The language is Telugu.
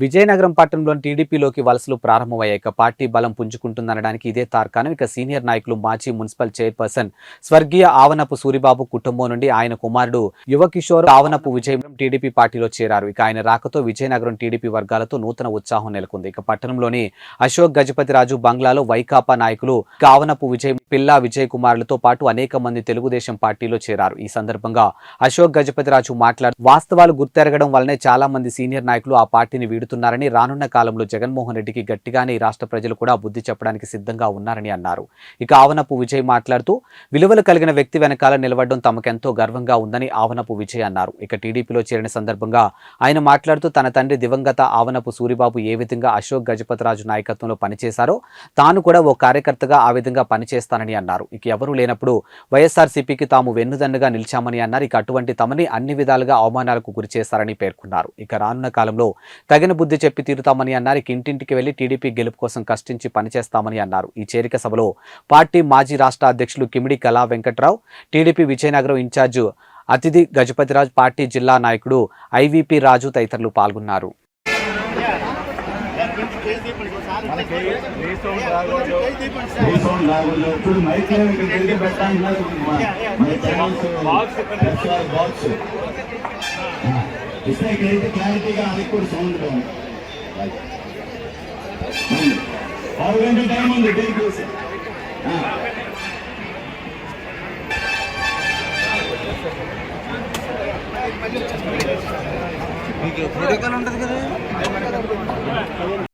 విజయనగరం పట్టణంలోని టీడీపీలోకి వలసలు ప్రారంభమయ్యాక పార్టీ బలం పుంజుకుంటుందనడానికి ఇదే తార్కాణం. ఇక సీనియర్ నాయకులు మాజీ మున్సిపల్ చైర్పర్సన్ స్వర్గీయ ఆవనపు సూరిబాబు కుటుంబం నుండి ఆయన కుమారుడు యువ కిషోర్ ఆవనపు విజయనగరం టీడీపీ పార్టీలో చేరారు. ఇక ఆయన రాకతో విజయనగరం టీడీపీ వర్గాలతో నూతన ఉత్సాహం నెలకొంది. ఇక పట్టణంలోని అశోక్ గజపతిరాజు బంగ్లాలో వైకాపా నాయకులు ఆవనపు విజయ్ పిల్లా విజయ్ కుమారులతో పాటు అనేక మంది తెలుగుదేశం పార్టీలో చేరారు. ఈ సందర్భంగా అశోక్ గజపతిరాజు మాట్లాడుతూ వాస్తవాలు గుర్తెరగడం వల్లనే చాలా మంది సీనియర్ నాయకులు ఆ పార్టీని పెడుతున్నారని రానున్న కాలంలో జగన్మోహన్ రెడ్డికి గట్టిగానే రాష్ట్ర ప్రజలు కూడా బుద్ధి చెప్పడానికి సిద్ధంగా ఉన్నారని అన్నారు. ఇక ఆవనపు విజయ్ మాట్లాడుతూ విలువలు కలిగిన వ్యక్తి వెనకాల నిలబడడం తమకెంతో గర్వంగా ఉందని ఆవనపు విజయ్ అన్నారు. ఇక టీడీపీలో చేరిన సందర్భంగా ఆయన మాట్లాడుతూ తన తండ్రి దివంగత ఆవనపు సూరిబాబు ఏ విధంగా అశోక్ గజపతిరాజు నాయకత్వంలో పనిచేశారో తాను కూడా ఓ కార్యకర్తగా ఆ విధంగా పనిచేస్తానని అన్నారు. ఇక ఎవరూ లేనప్పుడు వైఎస్ఆర్సీపీకి తాము వెన్నుదన్నుగా నిలిచామని అన్నారు. ఇక అటువంటి తమని అన్ని విధాలుగా అవమానాలకు గురి చేశారని పేర్కొన్నారు. ఇక రానున్న కాలంలో తగిన బుద్ధి చెప్పి తీరుతామని అన్నారు. ఇక ఇంటింటికి వెళ్ళి టీడీపీ గెలుపు కోసం కష్టించి పనిచేస్తామని అన్నారు. ఈ చేరిక సభలో పార్టీ మాజీ రాష్ట్ర అధ్యక్షులు కిమిడి కళా వెంకట్రావు టీడీపీ విజయనగరం ఇన్ఛార్జ్ అతిథి గజపతిరాజ్ పార్టీ జిల్లా నాయకుడు ఐవీపీ రాజు తదితరులు పాల్గొన్నారు. బాక్స్ బాక్స్ ఇస్తే ఇక్కడైతే క్లారిటీగా అది కూడా సౌండ్ గా ఉంది పావు గంట టైం ఉంది దీనికి మీకు ప్రోటోకాల్ ఉంటుంది కదా